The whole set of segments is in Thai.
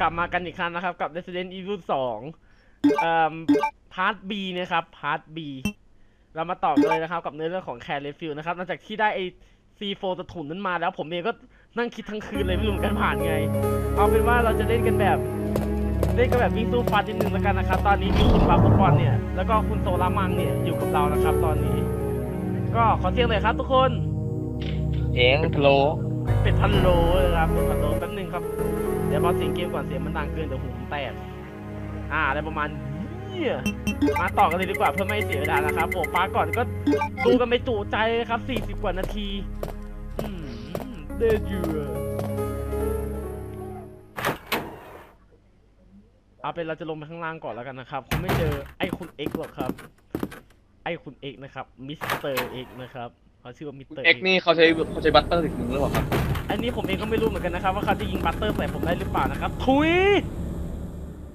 กลับมากันอีกครั้งนะครับ กับ Resident Evil 2เอ่อพาร์ท B นะครับ พาร์ท B เรามาต่อกันเลยนะครับ กับเนื้อเรื่องของแคร์เรฟิลนะครับหลังจากที่ได้ไอ้ C4 ตะถุนนั้นมาแล้ว ผมเองก็นั่งคิดทั้งคืนเลยไม่รู้เหมือนกันผ่านไง เอาเป็นว่าเราจะเล่นกันแบบ เล่นกันแบบวิ่งสู้ฟัดนิดนึงแล้วกันนะครับ ตอนนี้มีคุณบาฟุตบอลเนี่ย แล้วก็คุณโซลามังเนี่ยอยู่กับเรานะครับ ตอนนี้ ก็ขอเสียงเลยครับ ทุกคนเองโล เป็ดพันโลเลยครับเป็ดพันโลแป๊บนึงครับ เดี๋ยวพอเสียงเกมก่อนเสียงมันดังเกินเดี๋ยวหูผมแตกอ่าอะไรประมาณนี้มาต่อกันเลยดีกว่าเพื่อไม่เสียเวลานะครับโอ้ป้าก่อนก็ดูกันไปจุใจครับ 40 กว่านาทีอืมเดจูเอาเป็นเราจะลงไปข้างล่างก่อนแล้วกันนะครับคงไม่เจอไอ้คุณเอ็กหรอกครับ ไอ้คุณเอ็กนะครับมิสเตอร์เอ็กนะครับเขาชื่อว่ามิสเตอร์เอ็กนี่เขาใช้เขาใช้บัตเตอร์ถึงมึงหรือเปล่าครับ อันนี้ผมเองก็ไม่รู้เหมือนกันนะครับ ว่าเขาจะยิงบัตเตอร์ใส่ผมได้หรือเปล่านะครับทุย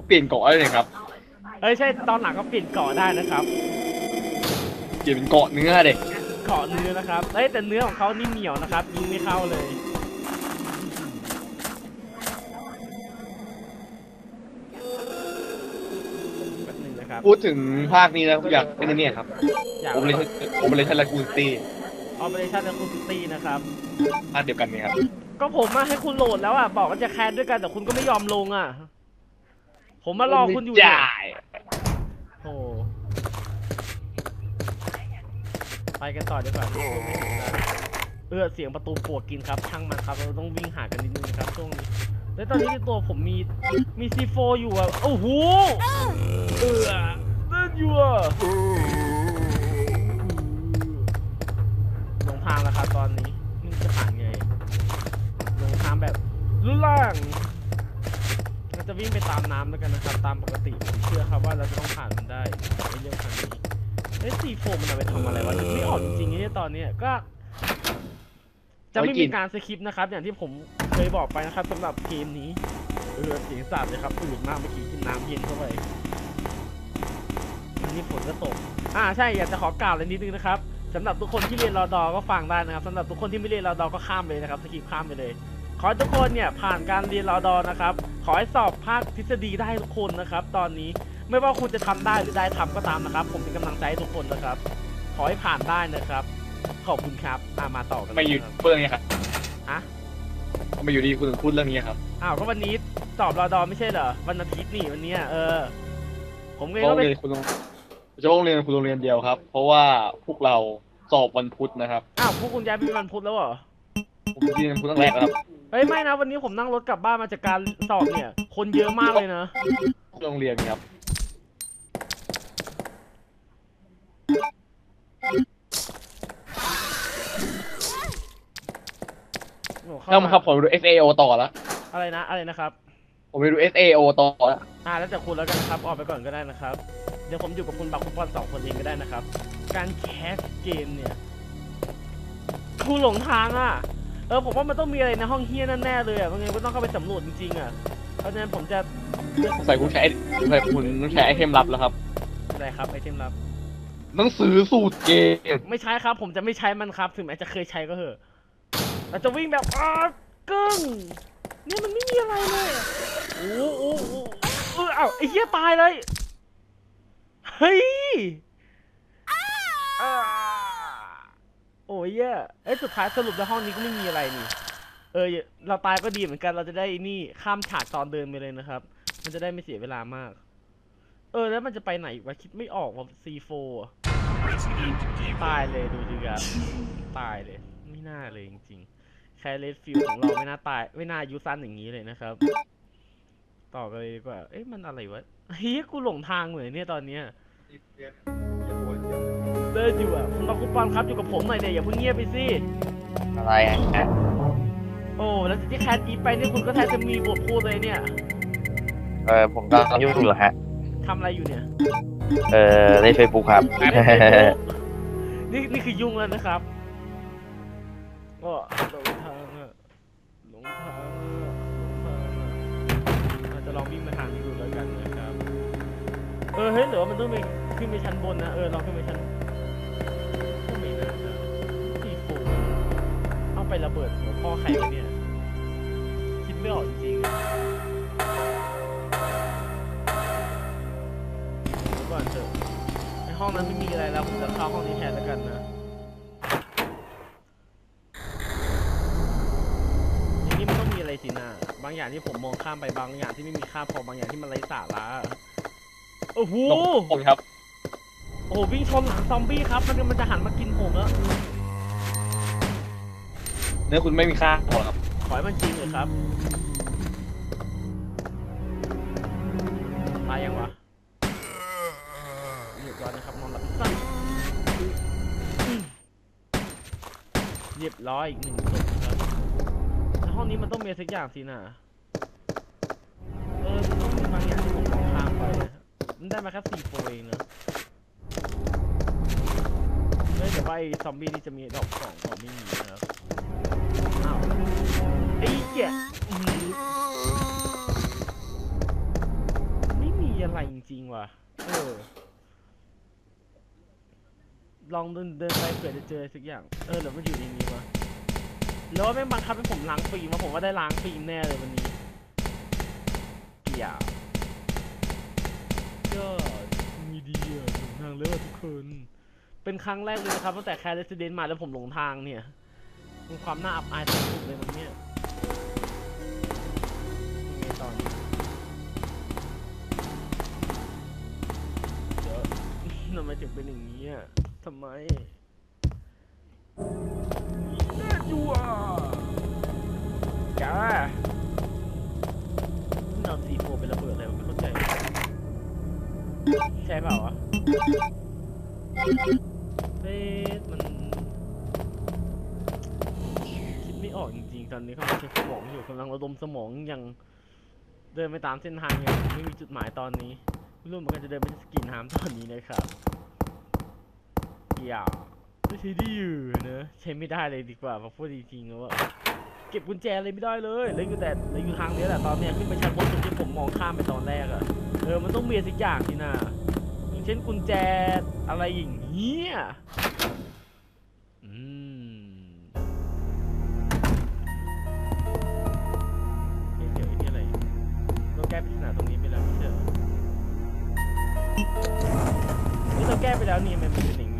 เปลี่ยนเกาะได้เลยครับเอ้ยใช่ตอนหลังก็เปลี่ยนเกาะได้นะครับ เปลี่ยนเป็นเกาะเนื้อเด็กเกาะเนื้อนะครับเอ้ยแต่เนื้อของเขานี่เหนียวนะครับยิงไม่เข้าเลย แป๊บนึงนะครับ พูดถึงภาคนี้แล้วอยากเป็นไอ้เนี่ยครับ อยาก ผมเลยผมเลยทันละกูตี้ ออเปอเรชั่นและคุณซิตี้นะครับ ภาคเดียวกันเนี่ยครับ ก็ผมมาให้คุณโหลดแล้วอะ บอกว่าจะแคสด้วยกันแต่คุณก็ไม่ยอมลงอะ ผมมารอคุณอยู่เนี่ยจ่ายโอ้ไปกันต่อดีกว่าที่พูดไม่ถึงนะเออเสียงประตูปวกกินครับช่างมันครับ เราต้องวิ่งหากันนิดนึงนะครับช่วงนี้ แล้วตอนนี้ในตัวผมมีมีซีโฟอยู่อะโอ้โหเออนั่นอยู่อะ ครับตอนนี้ไมันจะผ่านไงหลงทางแบบลุล่างเราจะวิ่งไปตามน้ำแล้วกันนะครับ ตามปกติผมเชื่อครับว่าเราจะต้องผ่านมันได้ในเรื่องครั้งนี้เอ้ซีโฟมันเอาไปทำอะไรวะนึกไม่ออกจริงๆเนี่ยตอนเนี้ยก็ จะไม่มีการสคริปต์นะครับ อย่างที่ผมเคยบอกไปนะครับสำหรับเกมนี้เออเสียงสาดเลยครับอื่นมากเมื่อกี้กินน้ำเย็นเข้าไปวันนี้ฝนก็ตก อ่าใช่อยากจะขอกล่าวเลยนิดนึงนะครับ สำหรับทุกคนที่เรียนรอดอก็ฟังได้นะครับสำหรับทุกคนที่ไม่เรียนรอดอก็ข้ามเลยนะครับสกิปข้ามไปเลย ขอให้ทุกคนเนี่ยผ่านการเรียนรอดอนะครับ ขอให้สอบภาคทฤษฎีได้ทุกคนนะครับ ตอนนี้ไม่ว่าคุณจะทำได้หรือได้ทำก็ตามนะครับ ผมเป็นกำลังใจให้ทุกคนนะครับ ขอให้ผ่านได้นะครับ ขอบคุณครับอ่ามาต่อกันเลไม่อยู่ครับเพื่อนเนี่ยครับฮะทำไมาอยู่ดีคุณถึงพูดเรื่องนี้ครับอ้าวก็วันนี้สอบรอดอไม่ใช่เหรอวันอาทิตย์นี่วันเนี้ยเออ ผมก็โรต้องงไปเรียนคุณโรง จะโรงเรียนคุณโรงเรียนเดียวครับ เพราะว่าพวกเราสอบวันพุธนะครับ อ้าวพวกคุณย้ายไปเป็นวันพุธแล้วเหรอ ผมยืนวันพุธตั้งแรกแล้วครับเฮ้ยไม่นะวันนี้ผมนั่งรถกลับบ้านมาจากการสอบเนี่ย คนเยอะมากเลยนะ โรงเรียนครับ โอ้เข้าถ้ามาครับผมไปดู SAO ต่อแล้วอะไรนะอะไรนะครับ ผมไปดู SAO ต่อแล้วอ่าแล้วแต่คุณแล้วกันนะครับออกไปก่อนก็ได้นะครับเดี๋ยวผมอยู่กับคุณบักคุณปอนสองคนเองก็ได้นะครับ การแคสเกมเนี่ยคุณหลงทางอะ เออผมว่ามันต้องมีอะไรในห้องเฮียแน่ๆเลยอะเพราะงั้นก็ต้องเข้าไปสำรวจจริงๆอะ เพราะฉะนั้นผมจะใส่คุณใช้ใส่คุณต้องใช้ไอเทมลับแล้วครับอะไรครับไอเทมลับหนังสือสูตรเกมไม่ใช้ครับ ผมจะไม่ใช้มันครับ ถึงแม้จะเคยใช้ก็เถอะเราจะวิ่งแบบอ้ากึ้งเนี่ยมันไม่มีอะไรเลยอะโอ้โหโอ้โหเออเอ้าไอ้เหี้ยตายเลย เฮ้ยโอ้ยเหี้ยเอ้ยสุดท้ายสรุปแล้วห้องนี้ก็ไม่มีอะไรนี่ เออ เราตายก็ดีเหมือนกัน เราจะได้นี่ข้ามฉากตอนเดินไปเลยนะครับ มันจะได้ไม่เสียเวลามาก เออ แล้วมันจะไปไหนวะคิดไม่ออกว่า C4 ตายเลยดูดิครับตายเลย ไม่น่าเลยจริงๆแคเลสฟิลของเราไม่น่าตาย ไม่น่ายุสั้นอย่างนี้เลยนะครับ ต่อกันเลยดีกว่า เอ๊ะมันอะไรวะ เฮ้ยกูหลงทางเหมือนเนี่ยตอนเนี้ย เดินอยู่อะคุณบาคุปอนครับอยู่กับผมหน่อยเดี๋ยวอย่าเพิ่งเงียบไปสิอะไรอะโอ้แล้วที่แคทอีไปนี่คุณก็แทบจะมีบทพูดเลยเนี่ยเออผมกำลังยุ่งอยู่ฮะ ทำอะไรอยู่เนี่ยเออในเฟซบุ๊กครับ นี่นี่คือยุ่งแล้วนะครับก็ เออเฮ้ยหรือว่ามันต้องไปขึ้นไปชั้นบนนะเออเราขึ้นไปชั้นก็ไม่น่าจะตีฟูเอาไประเบิดหัวพ่อใครวะเนี่ยคิดไม่ออกจริงๆก่อนเถอะในห้องนั้นไม่มีอะไรแล้วผมจะเข้าห้องนี้แทนแล้วกันนะอย่านี้ม่ต้องมีอะไรสินะบางอย่างที่ผมมองข้ามไปบางอย่างที่ไม่มีค่าพอบางอย่างที่มันไร้สาระ โอ้โหลงผมครับ โอ้โหวิ่งชนหลังซอมบี้ครับ มันมันจะหันมากินผมแล้วเนื้อคุณไม่มีค่าพอหรอกครับ ขอให้มันจริงเลยครับตายยังวะเรียบร้อยนะครับนอนหลับสั้นเรียบร้อยอีกหนึ่งศพครับในห้องนี้มันต้องมีสักอย่างสินะ มันได้มาแค่สี่โฟเองเนอะเฮ้ยแต่ว่าไอ้ซอมบี้นี่จะมีดอกสองของไม่มีนะครับอ้าวไอ้เหี้ยอื้อหือไม่มีอะไรจริงๆว่ะเออลองเดินเดินไปเผื่อจะเจอสักอย่าง เออหรือมันอยู่ในนี้วะแล้วว่าแม่งบังคับให้ผมล้างฟิล์มวะผมว่าได้ล้างฟิล์มแน่เลยวันนี้เกี่ยว ก็มีดีอะหลงทางแล้วอะทุกคน เป็นครั้งแรกเลยนะครับตั้งแต่แคร์เรสซิเดนมาแล้วผมหลงทางเนี่ยเป็นความน่าอับอายสุดเลยมันเนี่ยยังไงตอนนี้เดี๋ยวทำไมถึงเป็นอย่างนี้อะทำไมแน่จัวจ้า ใช่เปล่าวะเอ๊ะมัน คิดไม่ออกจริงๆ ตอนนี้กำลังใช้สมองอยู่กำลังระดมสมองอย่าง เดินไปตามเส้นทางอย่างไม่มีจุดหมายตอนนี้ไม่รู้เหมือนกันจะเดินไปสกินฮามตอนนี้นะครับอย่าไม่ใช่ดีอยู่นะใช้ไม่ได้เลยดีกว่าเพราะพูดจริงๆแล้วว่าเก็บกุญแจอะไรไม่ได้เลยเลยอยู่แต่เลยอยู่ทางนี้แหละตอนเนี้ยขึ้นไปชั้นบนสุดที่ผมมองข้ามไปตอนแรกอะ เออ มันต้องมีสักอย่างสินะอย่างเช่นกุญแจอะไรอย่างเงี้ยอืมเอ๊ะเดี๋ยวไอ้นี่อะไรเราแก้ปริศนาตรงนี้ไปแล้วไม่ใช่เหรอนี่เราแก้ไปแล้วนี่มันเป็นอย่าง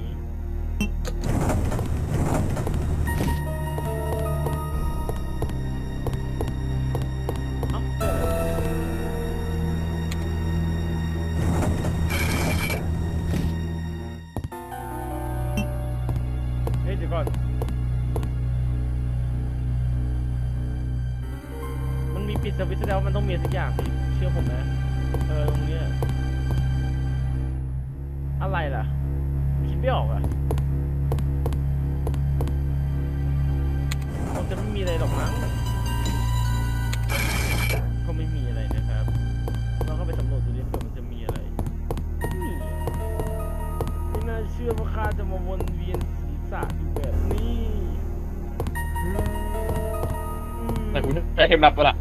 ข็มนับปะล่ะ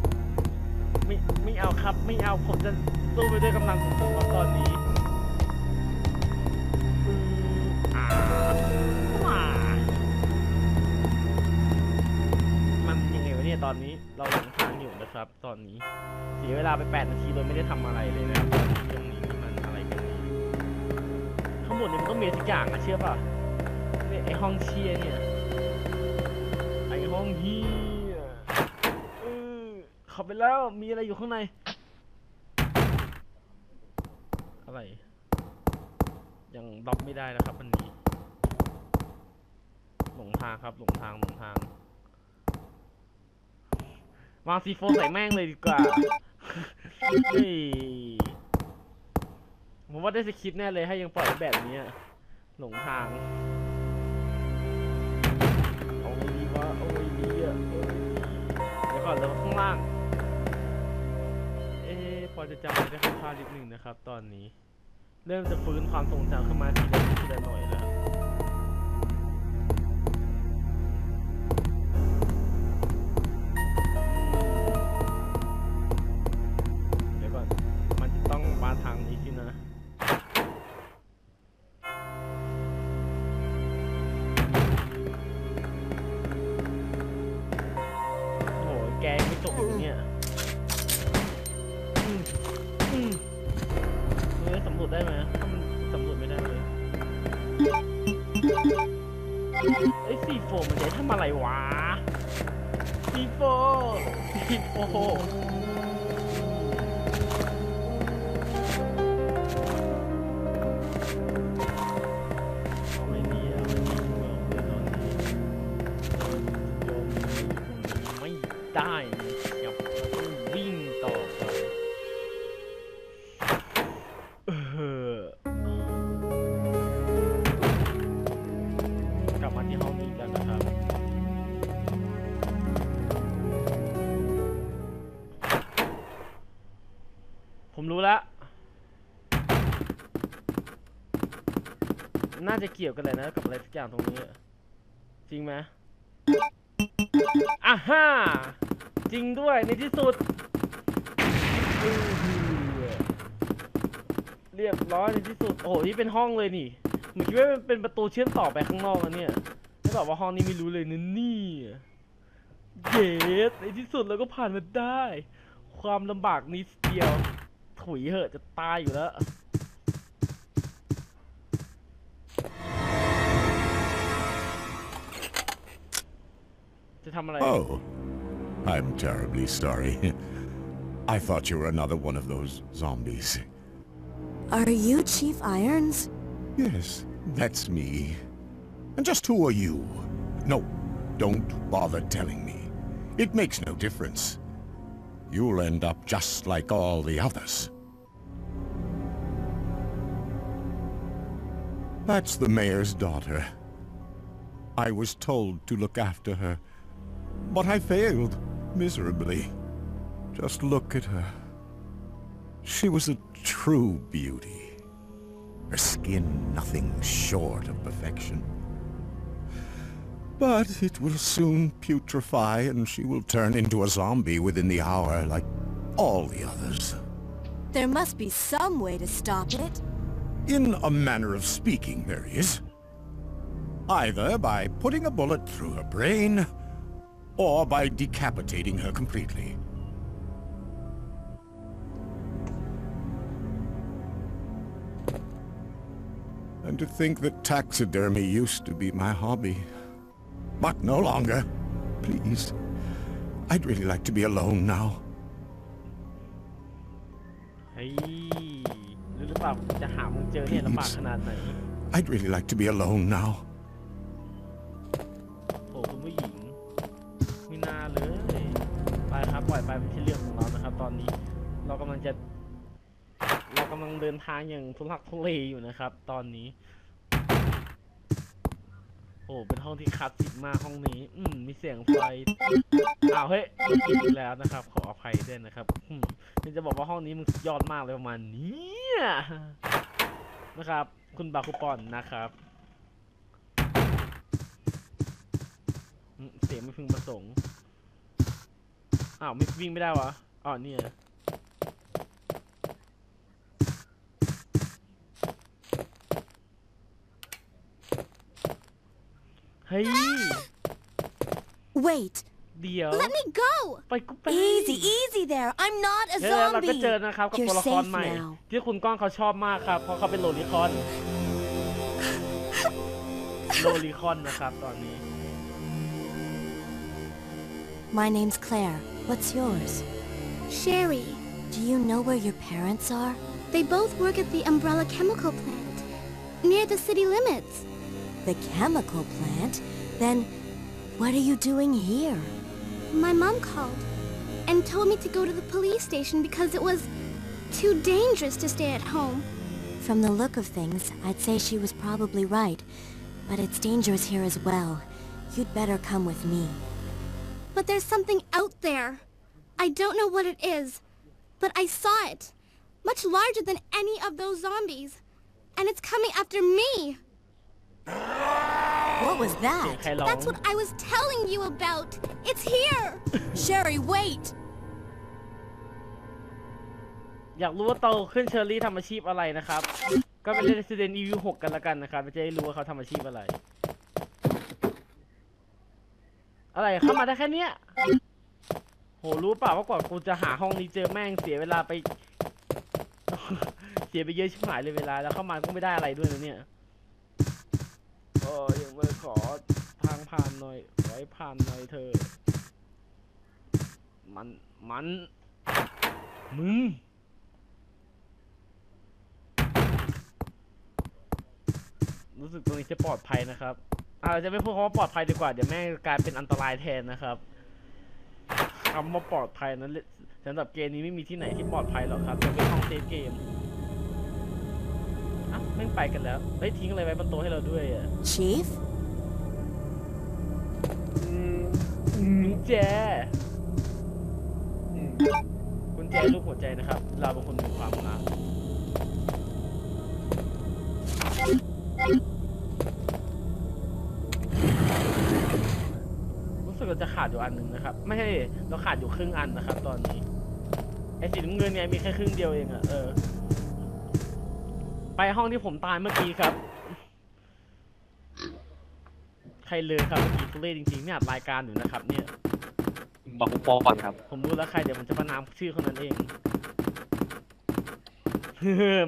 ไม่ไม่เอาครับ ไม่เอาผมจะสู้ไปด้วยกำลังของผมครับตอนนี้อืมอ่าว้ามันยังไงวะเนี่ยตอนนี้เราหลงทางอยู่นะครับ ตอนนี้เสียเวลาไป8นาทีโดยไม่ได้ทำอะไรเลยนะครับตอนนี้ตรงนี้นี่มันอะไรกันเนี่ยข้างบนนี่มันต้องมีสักอย่างอะเชื่อป่ะเนี่ยไอห้องเชียร์เนี่ยไอห้องฮีย ขับไปแล้วมีอะไรอยู่ข้างใน อะไร ยังดรอปไม่ได้นะครับวันนี้หลงทางครับหลงทางหลงทางวางซีโฟใส่แม่งเลยดีกว่าเฮ้ยผมว่าได้สคริปต์แน่เลยให้ยังปล่อยแบบนี้หลงทางเอาดีวะเอาไงดีอะเออเดี๋ยวก่อนแล้วข้างล่าง อ๊ะพอจะจำได้คร่างนิดหนึ่งนะครับ ตอนนี้ เริ่มจะฟื้นความทรงจำขึ้นมาทีละนิดทีละหน่อยแล้ว ซี จะเกี่ยวกันเลยนะกับอะไรสักอย่างตรงนี้ จริงไหมอะฮ่าจริงด้วยในที่สุด เรียบร้อยในที่สุด โอ้โหนี่เป็นห้องเลยนี่เหมือนคิดว่ามันเป็นประตูเชื่อมต่อไปข้างนอกแล้วเนี่ยไม่บอกว่าห้องนี้ไม่รู้เลยนะนี่เยสในที่สุดเราก็ผ่านมาได้ ความลำบากนิดเดียว ถุยเหอะจะตายอยู่แล้ว จะทำอะไร Oh, I'm terribly sorry. I thought you were another one of those zombies. Are you Chief Irons? Yes, that's me. And just who are you? No, don't bother telling me. It makes no difference. You'll end up just like all the others. That's the mayor's daughter. I was told to look after her, but I failed miserably. Just look at her. She was a true beauty. Her skin nothing short of perfection. But it will soon putrefy and she will turn into a zombie within the hour like all the others. There must be some way to stop it. In a manner of speaking, there is. Either by putting a bullet through her brain, or by decapitating her completely. And to think that taxidermy used to be my hobby. But no longer. Please. I'd really like to be alone now. เฮ้ยรู้หรือเปล่าจะหามึงเจอเนี่ยลำบากขนาดไหน I'd really like to be alone now. ไปเป็นที่เรื่องของเรานะครับ ตอนนี้เรากำลังจะ เรากำลังเดินทางอย่างทุลักทุเลอยู่นะครับ ตอนนี้ โอ้เป็นห้องที่คลาสสิกมากห้องนี้ อืมมีเสียงไฟอ้าวเฮ้ยผิดอีกแล้วนะครับ ขออภัยด้วยนะครับอืมนี่จะบอกว่าห้องนี้มึงสุดยอดมากเลยประมาณนี้นะครับ คุณบาคุปอนนะครับเสียงไม่พึงประสงค์ อ้าวไม่วิ่งไม่ได้วะอ๋อเนี่ยเฮ้ย Wait, เดี๋ยว let me go! ไปกูไป Easy, easy there. I'm not a แล้วเราก็เจอ zombie. นะครับกับ You're ตัวละคร safe ใหม่ now. ที่คุณก้องเขาชอบมากครับ เพราะเขาเป็นโลลิคอนโลลิคอนนะครับตอนนี้ My name's Claire. What's yours? Sherry. Do you know where your parents are? They both work at the Umbrella Chemical Plant, near the city limits. The chemical plant? Then, what are you doing here? My mom called and told me to go to the police station because it was too dangerous to stay at home. From the look of things, I'd say she was probably right. But it's dangerous here as well. You'd better come with me. But there's something out there. I don't know what it is, but I saw it. Much larger than any of those zombies. And it's coming after me. What was เสียง that? ใครร้อง That's what I was telling you about. It's here. Sherry, wait! อยากรู้ว่าโตขึ้นเชอรี่ทำอาชีพอะไรนะครับ ก็ไปเล่น Resident Evil 6 กันละกันนะครับจะได้รู้ว่าเขาทำอาชีพอะไร อะไรเข้ามาได้แค่เนี้ย โหรู้เปล่าว่ากว่ากูจะหาห้องนี้เจอแม่งเสียเวลาไป เสียไปเยอะชิบหายเลยเวลา แล้วเข้ามาก็ไม่ได้อะไรด้วยนะเนี่ยอยังไม่ขอทางผ่านหน่อยไว้ผ่านหน่อยเธอะมันมันมึงรู้สึกตรงนี้จะปลอดภัยนะครับ เราจะไม่พูดคำว่าปลอดภัยดีกว่า เดี๋ยวแม่งกลายเป็นอันตรายแทนนะครับคำว่าปลอดภัยนั้นสำหรับเกมนี้ไม่มีที่ไหนที่ปลอดภัยหรอกครับจะเป็นห้องเซฟเกมอ้าวแม่งไปกันแล้วเฮ้ยทิ้งอะไรไว้บนโต๊ะให้เราด้วยอะ Chief? กุญแจกุญแจรูปหัวใจนะครับ เราเป็นคนมีความรัก เราจะขาดอยู่อันหนึ่งนะครับ ไม่ใช่เราขาดอยู่ครึ่งอันนะครับ ตอนนี้ไอ้สีน้ำเงินเนี่ยมีแค่ครึ่งเดียวเองอะเออ ไปห้องที่ผมตายเมื่อกี้ครับ ใครเลยครับเมื่อกี้ทุเรศจริงๆเนี่ยอัดรายการอยู่นะครับ เนี่ยมาคุปองครับ ผมรู้แล้วใครเดี๋ยวผมจะประนามชื่อคนนั้นเอง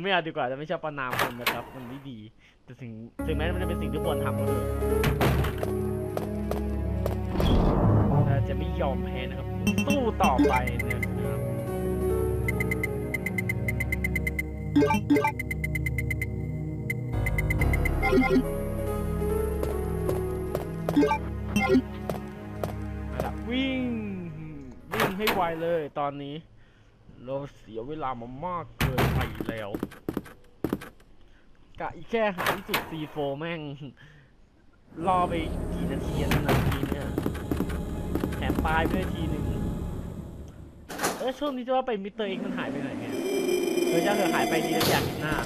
ไม่เอาดีกว่าจะไม่ชอบประนามคนนะครับ มันไม่ดีแต่ถึงถึงแม้มันจะเป็นสิ่งที่ควรทำก็เถอะแต่จะไม่ ยอมแพ้นะครับ สู้ต่อไปนะครับเอาล่ะวิ่ง วิ่งให้ไวเลยตอนนี้ เราเสียเวลามามากเกินไปแล้วกะอีกแค่หาที่สุด C4 แม่ง รอไปกี่นาทีนั่นนาทีเนี่ย แถมตายไปด้วยทีหนึ่งเออช่วงนี้จะว่าไปมิสเตอร์เอ็กมันหายไปไหนเนี่ยเออจะเถอะหายไปดีแล้วอยากเห็นหน้า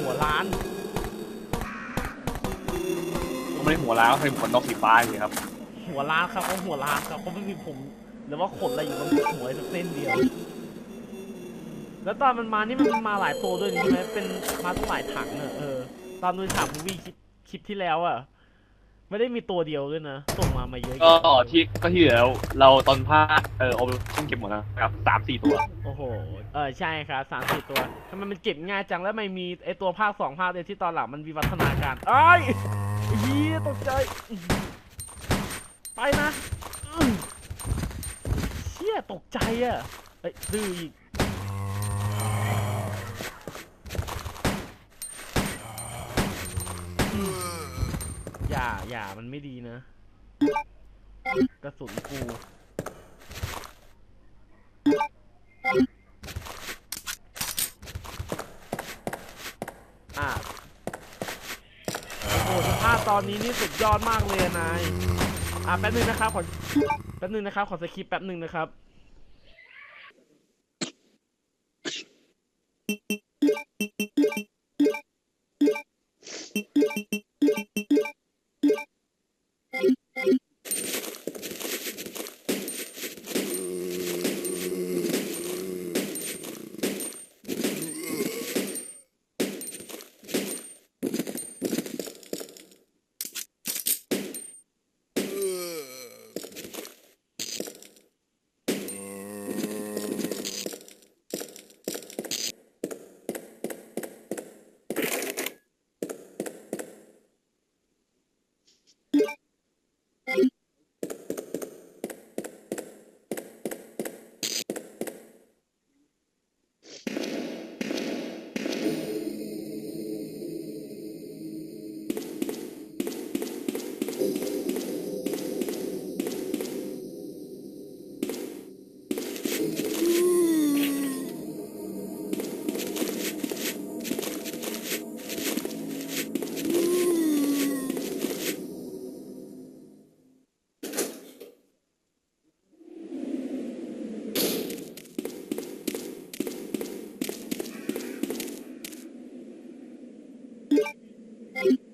หัวล้านผมไม่ได้หัวล้าวเป็นขนนกสีฟ้าสิครับ หัวล้านครับเขาหัวล้านครับเขาไม่มีผมหรือว่าขนอะไรอยู่บนหัวสักเส้นเดียว แล้วตอนมันมานี่มันมาหลายตัวด้วยนี่ใช่ไหมเป็นมาตั้งหลายถังเนอะเออตอนดูฉากมูวี่คลิปคลิปที่แล้วอะ ไม่ได้มีตัวเดียวด้วยนะส่งมามาเยอะก็ที่ก็ที่เหลือเราตอนภาคเออโอเปอเรชั่นเก็บหมดแล้วครับสามสี่ตัว โอ้โหเออใช่ครับสามสี่ตัวทำไมมันเก็บง่ายจังแล้วไม่มีไอตัวภาคสองภาคเดียวที่ตอนหลังมันวิวัฒนาการไอ้ยไอ้เฮียตกใจอื้อหือไปนะอื้อเชี่ยตกใจอะเอ้ยดื้ออีกาอย่ามันไม่ดีนะ กระสุนกูอะโอ้สภาพตอนนี้นี่สุดยอดมากเลยนาย อะแป๊บนึงนะครับขอแป๊บนึงนะครับ ขอสคริปแป๊บนึงนะครับ ฮะ